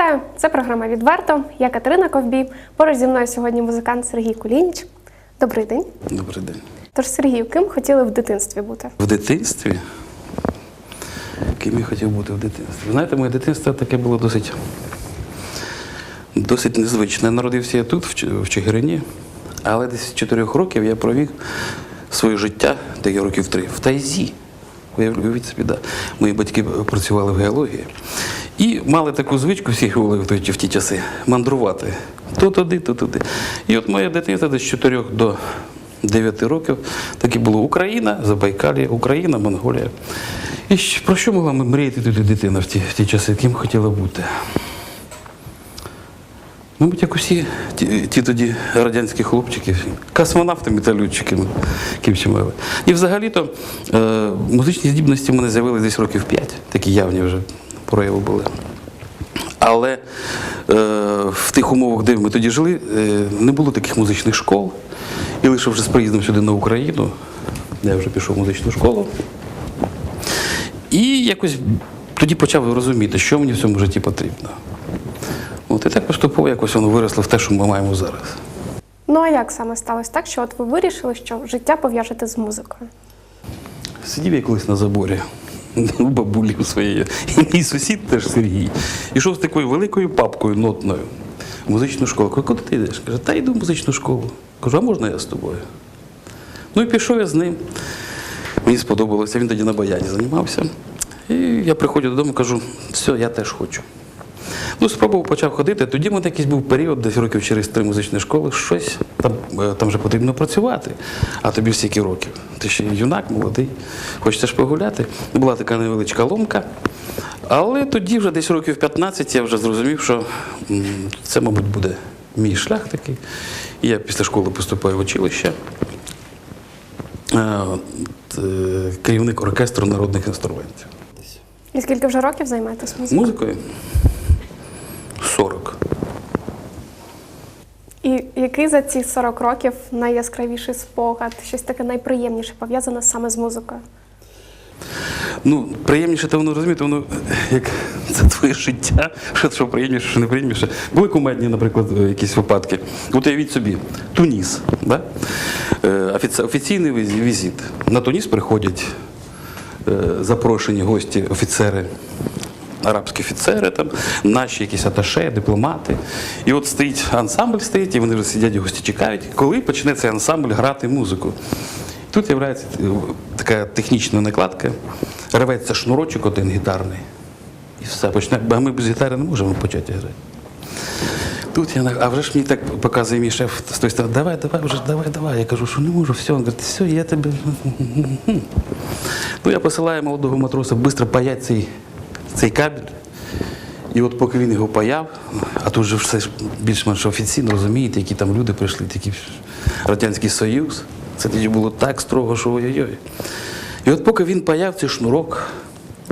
Вітаю! Це програма Відверто. Я Катерина Ковбій. Поруч зі мною сьогодні музикант Сергій Кулініч. Добрий день. Добрий день. Тож, Сергію, ким хотіли в дитинстві бути? В дитинстві. Ким я хотів бути в дитинстві? Ви знаєте, моє дитинство таке було досить, досить незвичне. Народився я тут, в Чигирині, але десь з 4 років я провів своє життя, таке років три, в Тайзі. Уявіть собі, да. Мої батьки працювали в геології. І мали таку звичку, всі були в, ті часи, мандрувати. То туди, то туди. І от моя дитинство десь з 4 до 9 років таке було Україна, Забайкалія, Україна, Монголія. І про що могла мріяти тоді дитина в ті, в ті часи? Ким хотіла бути? Мабуть, як усі ті, ті тоді радянські хлопчики, космонавтами та льотчиками, мали. І взагалі-то е, музичні здібності в мене з'явилися десь років 5, такі явні вже прояви були. Але е, в тих умовах, де ми тоді жили, е, не було таких музичних школ. І лише вже з приїздом сюди на Україну, я вже пішов в музичну школу. І якось тоді почав розуміти, що мені в цьому житті потрібно. От, і так поступово якось воно виросло в те, що ми маємо зараз. Ну а як саме сталося так, що от ви вирішили, що життя пов'яжете з музикою? Сидів я колись на заборі у бабулі у своєї. І мій сусід теж Сергій. Ішов з такою великою папкою нотною в музичну школу. Кажу, куди ти йдеш? Каже, та йду в музичну школу. Кажу, а можна я з тобою? Ну і пішов я з ним. Мені сподобалося, він тоді на баяні займався. І я приходжу додому, кажу, все, я теж хочу. Ну, спробував, почав ходити. Тоді в мене якийсь був період, десь років через три музичної школи, щось там, е, там вже потрібно працювати. А тобі стільки років. Ти ще юнак, молодий, хочеш ж погуляти. Була така невеличка ломка. Але тоді, вже десь років 15, я вже зрозумів, що це, мабуть, буде мій шлях такий. Я після школи поступаю в училище. Е, е, Керівник оркестру народних інструментів. І скільки вже років займаєтесь музикою? Музикою 40. І який за ці 40 років найяскравіший спогад, щось таке найприємніше пов'язане саме з музикою? Ну, приємніше, то воно розумієте, воно як це твоє життя, що, що приємніше, що неприємніше. Були кумедні, наприклад, якісь випадки. От уявіть собі, Туніс, да? Е, офіційний візит. На Туніс приходять е, запрошені гості, офіцери. Арабські офіцери, там, наші якісь аташе, дипломати. І от стоїть ансамбль стоїть, і вони вже сидять, гості чекають, коли почне цей ансамбль грати музику. Тут з'являється е, така технічна накладка, рветься шнурочок один гітарний. І все, почне, а ми без гітари не можемо почати грати. Тут я а вже ж мені так показує мій шеф з тої сторони, давай, давай, вже давай, давай. Я кажу, що не можу, все. Він говорить, все, я тебе. Ну, я посилаю молодого матроса швидко паять цей, цей кабель. І от поки він його паяв, а тут же все більш-менш офіційно розумієте, які там люди прийшли, такий Радянський Союз. Це тоді було так строго, що ой-ой-ой. І от поки він паяв цей шнурок,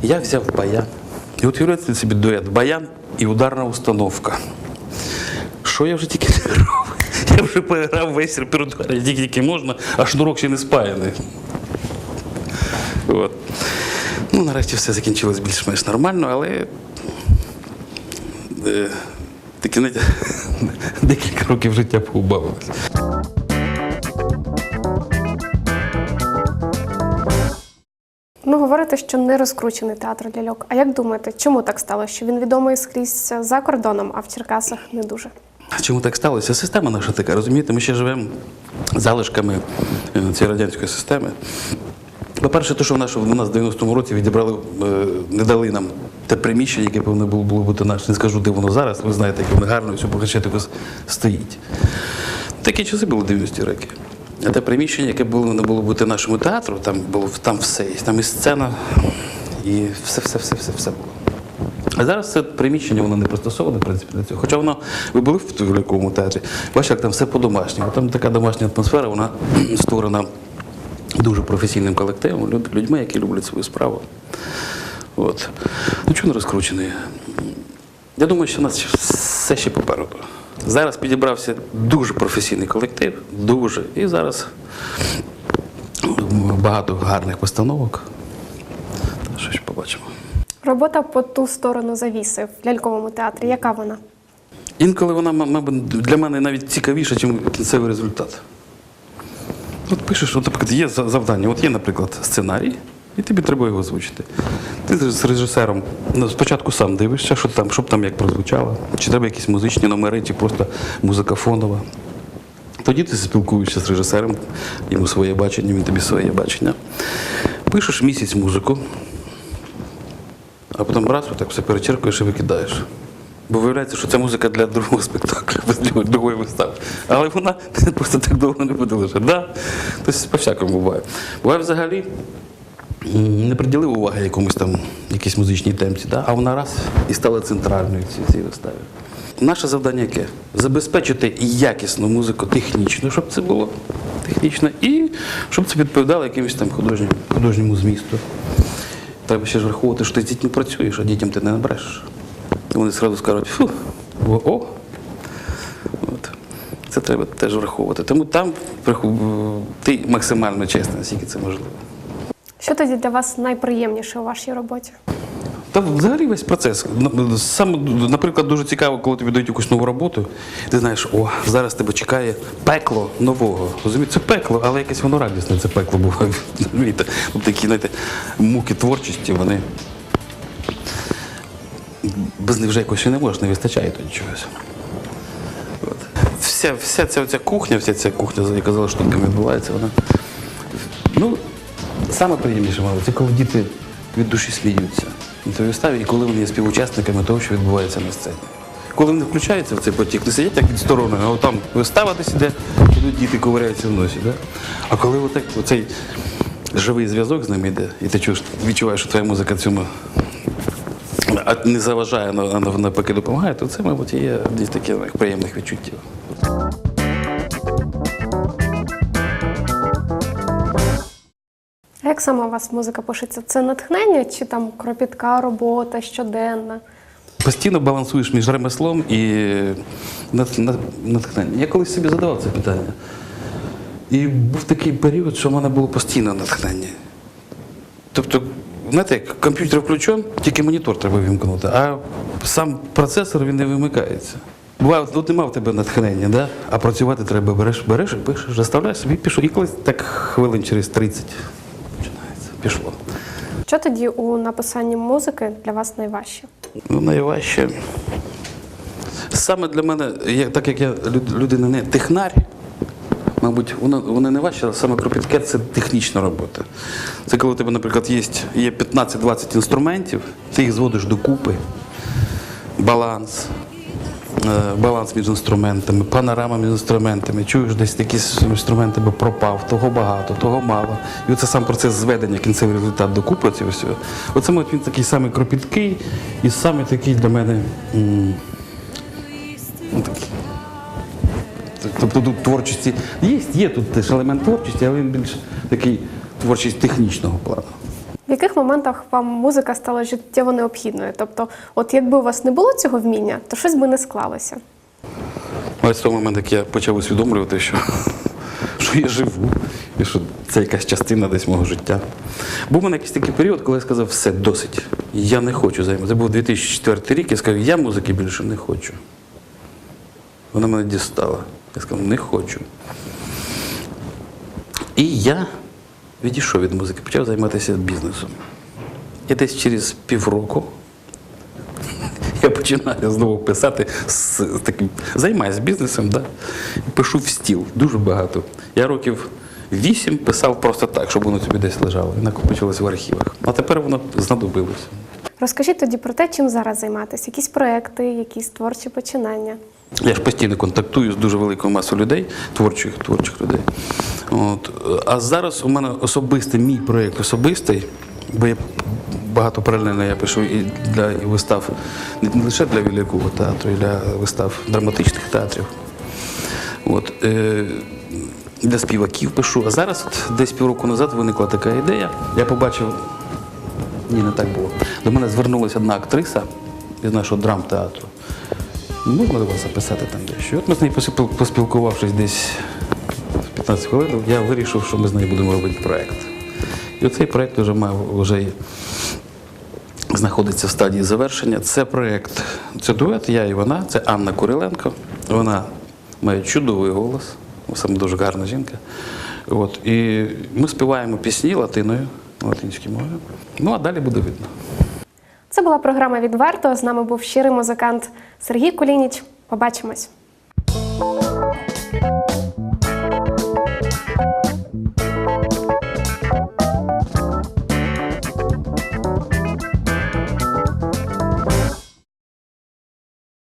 я взяв баян. І от уявляєте собі дует баян і ударна установка. Що я вже тільки не робив? Я вже переграв весь репертуар, тільки можна, а шнурок ще не спаяний. От. Ну, нарешті все закінчилось більш-менш нормально, але е, таки знаєте, декілька років життя поубавилось. Ну, говорите, що не розкручений театр ляльок. А як думаєте, чому так сталося? Що він відомий скрізь за кордоном, а в Черкасах не дуже? Чому так сталося? Система наша така, розумієте, ми ще живемо залишками е, цієї радянської системи. По-перше, те, що в нас в нас в 90-му році відібрали, е, не дали нам те приміщення, яке повинно було, було бути наше. Не скажу, де воно зараз, ви знаєте, як воно гарно, все по стоїть. Такі часи були 90-ті роки. А те приміщення, яке повинно було бути нашому театру, там було там все. Там і сцена, і все, все, все, все, все було. А зараз це приміщення воно не пристосоване, в принципі, для цього. Хоча воно, ви були в великому театрі, бачите, як там все по-домашньому. Там така домашня атмосфера, вона створена дуже професійним колективом, люд- людьми, які люблять свою справу. От. Ну, чого не розкручений? Я думаю, що в нас все ще попереду. Зараз підібрався дуже професійний колектив, дуже. І зараз багато гарних постановок. Що ще побачимо. Робота по ту сторону завіси в ляльковому театрі. Яка вона? Інколи вона, мабуть, для мене навіть цікавіша, ніж кінцевий результат. От пишеш, от, наприклад, є завдання, от є, наприклад, сценарій, і тобі треба його озвучити. Ти з режисером ну, спочатку сам дивишся, що там, щоб там як прозвучало, чи треба якісь музичні номери, чи просто музика фонова. Тоді ти спілкуєшся з режисером, йому своє бачення, він тобі своє бачення. Пишеш місяць музику, а потім раз, отак все перечеркуєш і викидаєш. Бо виявляється, що це музика для другого спектаклю, для другої вистави. Але вона просто так довго не буде лежати. Да? Тобто по-всякому буває. Буває взагалі не приділив уваги якомусь там якійсь музичній темці, да? а вона раз і стала центральною в цій, виставі. Наше завдання яке? Забезпечити якісну музику технічно, щоб це було технічно, і щоб це відповідало якимось там художнім, художньому змісту. Треба ще ж враховувати, що ти з дітьми працюєш, а дітям ти не набрешеш. Вони одразу скажуть, фу, о, о. От. Це треба теж враховувати. Тому там ти максимально чесний, наскільки це можливо. Що тоді для вас найприємніше у вашій роботі? Та взагалі весь процес. На- Сам, наприклад, дуже цікаво, коли тобі дають якусь нову роботу, ти знаєш, о, зараз тебе чекає пекло нового. Розумієте, це пекло, але якесь воно радісне, це пекло буває. Розумієте? От такі, знаєте, муки творчості, вони. Без них вже якось і не можна, не вистачає тоді чогось. От. Вся, вся ця, ця кухня, вся ця кухня, за яка за штуками відбувається, вона. Ну, саме приємніше, мабуть, це коли діти від душі сміються на твоїй виставі, і коли вони є співучасниками того, що відбувається на сцені. Коли вони включаються в цей потік, не сидять так відсторонено, а там вистава десь іде, ідуть діти ковиряються в носі. Да? А коли отак, оцей живий зв'язок з ними йде, і ти чуєш, відчуваєш, що твоя музика цьому а не заважає, а а навпаки допомагає, то це, мабуть, є десь таких приємних відчуттів. А як саме у вас музика пишеться? Це натхнення чи там кропітка робота щоденна? Постійно балансуєш між ремеслом і нат- нат- натхненням. Я колись собі задавав це питання. І був такий період, що в мене було постійне натхнення. Тобто, знаєте, як комп'ютер включен, тільки монітор треба вимкнути, а сам процесор він не вимикається. Буває, от нема в тебе натхнення, да? а працювати треба, береш, береш і пишеш, заставляєш собі пішов. І колись так хвилин через 30 починається. Пішло. Що тоді у написанні музики для вас найважче? Ну, найважче. Саме для мене, я- так як я людина не технар, мабуть, воно не важче, але саме кропітке це технічна робота. Це коли у тебе, наприклад, є, є 15-20 інструментів, ти їх зводиш докупи, баланс. е, Баланс між інструментами, панорама між інструментами. Чуєш, десь якісь інструменти би пропав, того багато, того мало. І оце сам процес зведення, кінцевий результат докупи цього всього. Оце мабуть, він такий самий кропіткий і саме такий для мене. ну, такий. Тобто тут творчості є, є тут теж елемент творчості, але він більш такий творчість технічного плану. В яких моментах вам музика стала життєво необхідною? Тобто, от якби у вас не було цього вміння, то щось би не склалося. Але з того моменту, як я почав усвідомлювати, що, що я живу, і що це якась частина десь мого життя. Був у мене якийсь такий період, коли я сказав, все, досить. Я не хочу займатися. Це був 2004 рік, я сказав, я музики більше не хочу. Вона мене дістала. Я сказав, не хочу. І я відійшов від музики, почав займатися бізнесом. І десь через півроку я починаю знову писати з, таким, займаюся бізнесом, да? пишу в стіл дуже багато. Я років вісім писав просто так, щоб воно тобі десь лежало і накопичилось в архівах. А тепер воно знадобилося. Розкажіть тоді про те, чим зараз займаєтесь, якісь проекти, якісь творчі починання. Я ж постійно контактую з дуже великою масою людей, творчих, творчих людей. От. А зараз у мене особистий мій проєкт особистий, бо я багато паралельно я пишу і для і вистав не лише для Вілякого театру, і для вистав драматичних театрів. От, е, для співаків пишу. А зараз, от, десь півроку назад, виникла така ідея. Я побачив, ні, не так було. До мене звернулася одна актриса із нашого драмтеатру. До вас записати там дещо? От ми з нею поспілкувавшись десь 15 хвилин, я вирішив, що ми з нею будемо робити проєкт. І оцей проєкт вже мав вже знаходиться в стадії завершення. Це проєкт, це дует, я і вона, це Анна Куриленко. Вона має чудовий голос, саме дуже гарна жінка. От, і ми співаємо пісні латиною, латинською мовою. Ну а далі буде видно. Це була програма Відверто. З нами був щирий музикант Сергій Кулініч. Побачимось.